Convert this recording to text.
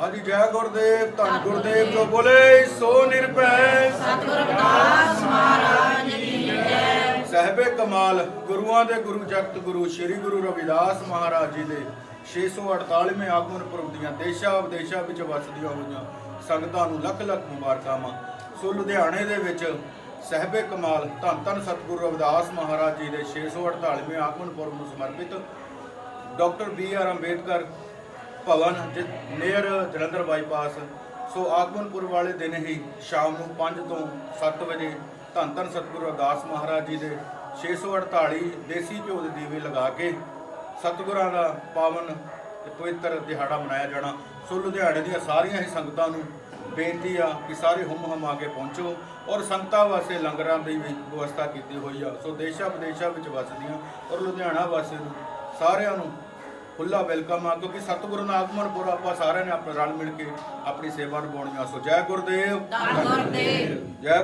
ਹਾਂਜੀ ਜੈ ਗੁਰਦੇਵ ਧੰਨ ਗੁਰਦੇਵ ਜੋ ਬੋਲੇ ਸੋ ਨਿਰਭੈ। ਸਤਿਗੁਰ ਰਵਿਦਾਸ ਮਹਾਰਾਜ ਕੀ ਜੈ। ਸਹਿਬੇ ਕਮਾਲ ਗੁਰੂਆਂ ਦੇ ਗੁਰੂ ਜਗਤ ਗੁਰੂ ਸ੍ਰੀ ਗੁਰੂ ਰਵਿਦਾਸ ਮਹਾਰਾਜ ਜੀ ਦੇ 648ਵੇਂ ਆਗਮਨ ਪੁਰਬ ਦੀਆਂ ਦੇਸ਼ਾਂ ਵਿਦੇਸ਼ਾਂ ਵਿੱਚ ਵਸਦੀਆਂ ਹੋਈਆਂ ਸੰਗਤਾਂ ਨੂੰ ਲੱਖ ਲੱਖ ਮੁਬਾਰਕਾਂ। ਸੋ ਲੁਧਿਆਣੇ ਦੇ ਵਿੱਚ ਸਹਿਬੇ ਕਮਾਲ ਧੰਨ ਧੰਨ ਸਤਿਗੁਰੂ ਰਵਿਦਾਸ ਮਹਾਰਾਜ ਜੀ ਦੇ 648ਵੇਂ ਆਗਮਨ ਪੁਰਬ ਨੂੰ ਸਮਰਪਿਤ doctor B R Ambedkar Bhawan near Jalandhar bypass. So Aagmanpur ਵਾਲੇ ਦਿਨ ਹੀ ਸ਼ਾਮ ਨੂੰ 5 ਤੋਂ 7 ਵਜੇ ਧੰਨ ਧੰਨ ਸਤਿਗੁਰੂ ਅਰਦਾਸ ਮਹਾਰਾਜ ਜੀ ਦੇ 648 ਦੇਸੀ ਘਿਓ ਦੇ ਦੀਵੇ ਲਗਾ ਕੇ ਸਤਿਗੁਰਾਂ ਦਾ ਪਾਵਨ ਤੇ ਪਵਿੱਤਰ ਦਿਹਾੜਾ ਮਨਾਇਆ ਜਾਣਾ। ਸੋ ਲੁਧਿਆਣੇ ਦੀਆਂ ਸਾਰੀਆਂ ਹੀ ਸੰਗਤਾਂ ਨੂੰ ਬੇਨਤੀ ਆ ਕਿ ਸਾਰੇ ਹੁਮ ਹਮ ਆ ਕੇ ਪਹੁੰਚੋ ਔਰ ਸੰਗਤਾਂ ਵਾਸਤੇ ਲੰਗਰਾਂ ਦੀ ਵੀ ਵਿਵਸਥਾ ਕੀਤੀ ਹੋਈ ਆ। ਸੋ ਦੇਸ਼ਾਂ ਵਿਦੇਸ਼ਾਂ ਵਿੱਚ ਵਸਦੀਆਂ ਔਰ ਲੁਧਿਆਣਾ ਵਾਸੀਆਂ ਨੂੰ ਸਾਰਿਆਂ ਨੂੰ ਖੁੱਲਾ ਵੈਲਕਮ ਆ ਕਿਉਂਕਿ ਸਤਿਗੁਰੂ ਦਾ ਆਗਮਨਪੁਰ ਆਪਾਂ ਸਾਰਿਆਂ ਨੇ ਆਪਣੇ ਰਲ ਮਿਲ ਕੇ ਆਪਣੀ ਸੇਵਾ ਨਿਭਾਉਣੀ ਆ। ਸੋ ਜੈ ਗੁਰਦੇਵ। ਧੰਨ ਗੁਰਦੇਵ। ਜੈ